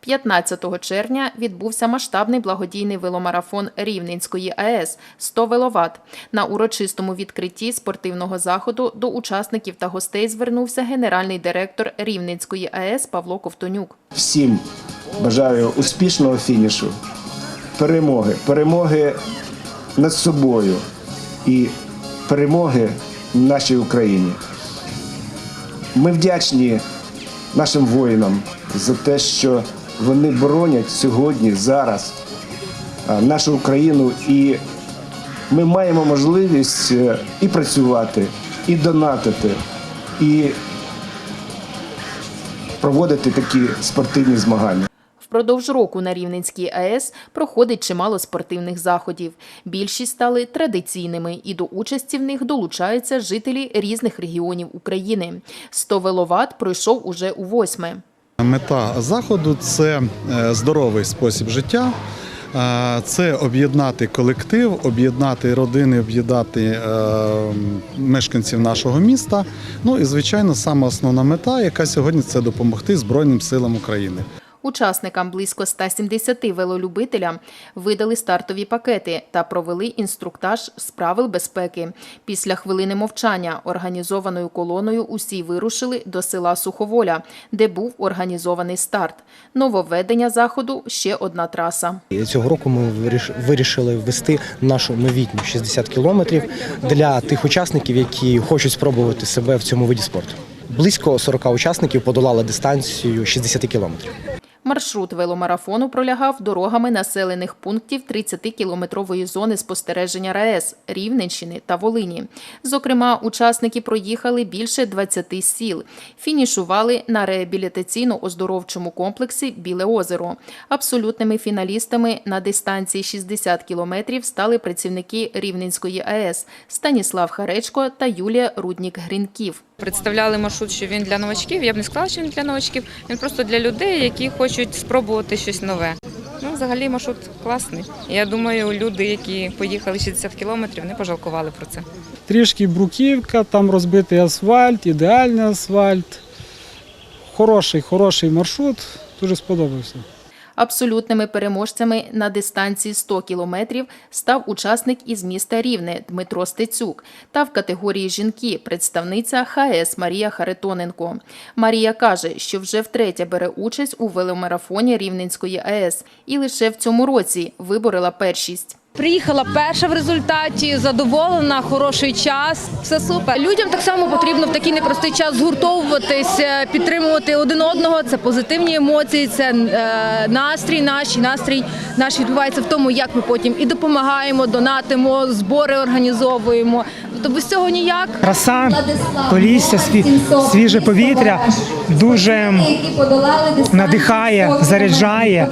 15 червня відбувся масштабний благодійний веломарафон Рівненської АЕС 100 веловат. На урочистому відкритті спортивного заходу до учасників та гостей звернувся генеральний директор Рівненської АЕС Павло Ковтонюк. Всім бажаю успішного фінішу, перемоги, перемоги над собою і перемоги нашій Україні. Ми вдячні нашим воїнам за те, що вони боронять сьогодні, зараз нашу Україну, і ми маємо можливість е, і працювати, і донатити, і проводити такі спортивні змагання. Впродовж року на Рівненській АЕС проходить чимало спортивних заходів. Більшість стали традиційними, і до участі в них долучаються жителі різних регіонів України. 100 веловат пройшов уже у восьме. Мета заходу це е, здоровий спосіб життя. е, Це об'єднати колектив, об'єднати родини, об'єднати е, мешканців нашого міста. Ну і звичайно, саме основна мета, яка сьогодні це допомогти Збройним силам України. Учасникам близько 170 велолюбителям видали стартові пакети та провели інструктаж з правил безпеки. Після хвилини мовчання організованою колоною усі вирушили до села Суховоля, де був організований старт. Нововведення заходу ще одна траса. Цього року ми виріш- вирішили ввести нашу новітню 60 кілометрів для тих учасників, які хочуть спробувати себе в цьому виді спорту. Близько 40 учасників подолали дистанцію 60 кілометрів. Маршрут веломарафону пролягав дорогами населених пунктів 30-кілометрової зони спостереження РаЕС Рівненщини та Волині. Зокрема, учасники проїхали більше 20 сіл. Фінішували на реабілітаційно-оздоровчому комплексі Біле озеро. Абсолютними фіналістами на дистанції 60 кілометрів стали працівники Рівненської АЕС Станіслав Харечко та Юлія Руднік-Гринків. Представляли маршрут, що він для новачків. Я б не сказала, що він для новачків. Він просто для людей, які хочуть спробувати щось нове. Ну, взагалі, маршрут класний. Я думаю, люди, які поїхали 60 кілометрів, не пожалкували про це. Трішки бруківка, там розбитий асфальт, ідеальний асфальт. Хороший, хороший маршрут, дуже сподобався. Абсолютними переможцями на дистанції 100 кілометрів став учасник із міста Рівне Дмитро Стецюк та в категорії жінки представниця ХС Марія Харитоненко. Марія каже, що вже втретє бере участь у веломарафоні Рівненської АЕС і лише в цьому році виборила першість. Приїхала перша в результаті, задоволена, хороший час, все супер. Людям так само потрібно в такий непростий час згуртовуватись, е, підтримувати один одного. Це позитивні емоції, це е, настрій наш, і настрій наш відбувається в тому, як ми потім і допомагаємо, донатимо, збори організовуємо. Тобто без цього ніяк. краса, полісся, свіже повітря дуже надихає, заряджає.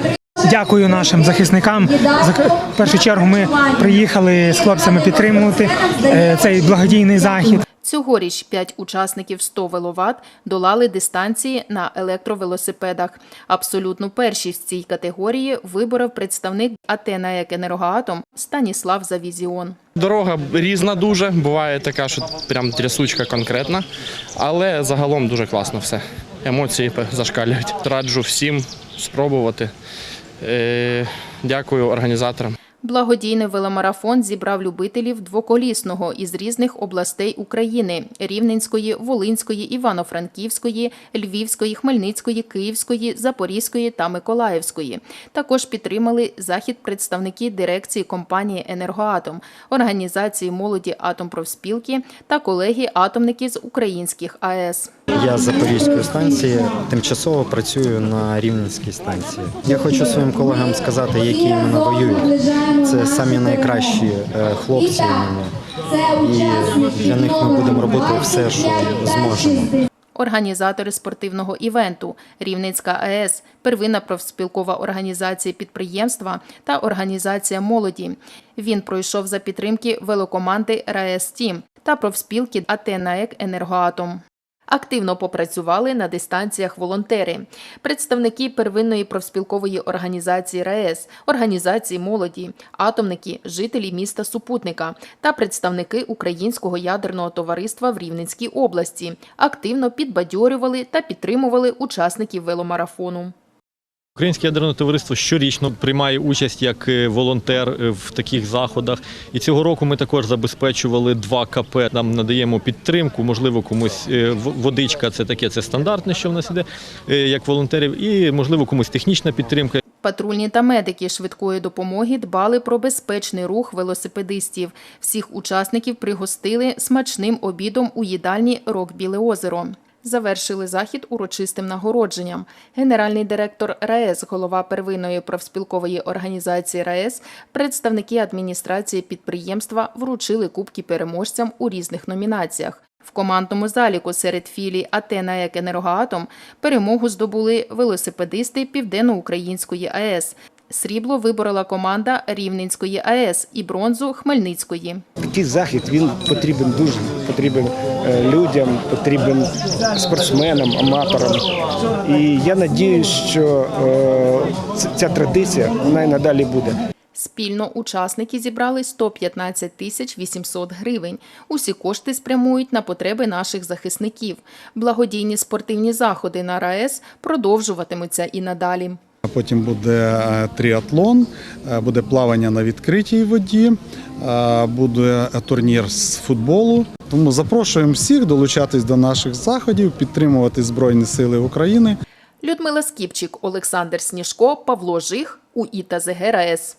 Дякую нашим захисникам. За в першу чергу ми приїхали з хлопцями підтримувати е, цей благодійний захід. Цьогоріч п'ять учасників 100 веловат долали дистанції на електровелосипедах. Абсолютну першість в цій категорії виборов представник АТ «НАЕК Енергоатом Станіслав Завізіон. Дорога різна дуже. Буває така, що прям трясучка конкретна, але загалом дуже класно все. Емоції зашкалюють. Раджу всім спробувати. Е, Дякую організаторам. Благодійний веломарафон зібрав любителів двоколісного із різних областей України: Рівненської, Волинської, Івано-Франківської, Львівської, Хмельницької, Київської, Запорізької та Миколаївської. Також підтримали захід представники дирекції компанії Енергоатом, організації молоді Атомпрофспілки та колеги-атомники з українських АЕС. Я з Запорізької станції тимчасово працюю на Рівненській станції. Я хочу своїм колегам сказати, які іменно воюють. Це самі найкращі е, хлопці. І для них ми будемо робити все, що зможемо. Організатори спортивного івенту Рівненська АЕС, первинна профспілкова організація підприємства та організація молоді. Він пройшов за підтримки велокоманди РаЕС Тім та профспілки АТНАЕК Енергоатом. Активно попрацювали на дистанціях волонтери, представники первинної профспілкової організації РаЕС, організації молоді, атомники, жителі міста Супутника та представники Українського ядерного товариства в Рівненській області активно підбадьорювали та підтримували учасників веломарафону. Українське ядерне товариство щорічно приймає участь як е, волонтер е, в таких заходах. І цього року ми також забезпечували два КП. Нам надаємо підтримку, можливо, комусь е, водичка це таке, це стандартне, що в нас іде як волонтерів, і можливо комусь технічна підтримка. Патрульні та медики швидкої допомоги дбали про безпечний рух велосипедистів. Всіх учасників пригостили смачним обідом у їдальні Рок Біле озеро. Завершили захід урочистим нагородженням. Генеральний директор РаЕС, голова первинної профспілкової організації РаЕС, представники адміністрації підприємства вручили кубки переможцям у різних номінаціях. В командному заліку серед філій Атена як Енергоатом перемогу здобули велосипедисти Південноукраїнської АЕС. Срібло виборола команда Рівненської АЕС і бронзу Хмельницької. Такий захід він потрібен дуже потрібен е, людям, потрібен спортсменам, аматорам. І я надіюсь, що е, ця традиція вона і надалі буде. Спільно учасники зібрали 115 тисяч 800 гривень. Усі кошти спрямують на потреби наших захисників. Благодійні спортивні заходи на РаЕС продовжуватимуться і надалі. Потім буде е, тріатлон, е, буде плавання на відкритій воді, е, буде турнір з футболу. Тому запрошуємо всіх долучатись до наших заходів, підтримувати Збройні Сили України. Людмила Скіпчик, Олександр Сніжко, Павло Жих, УІТА ЗГ РаЕС.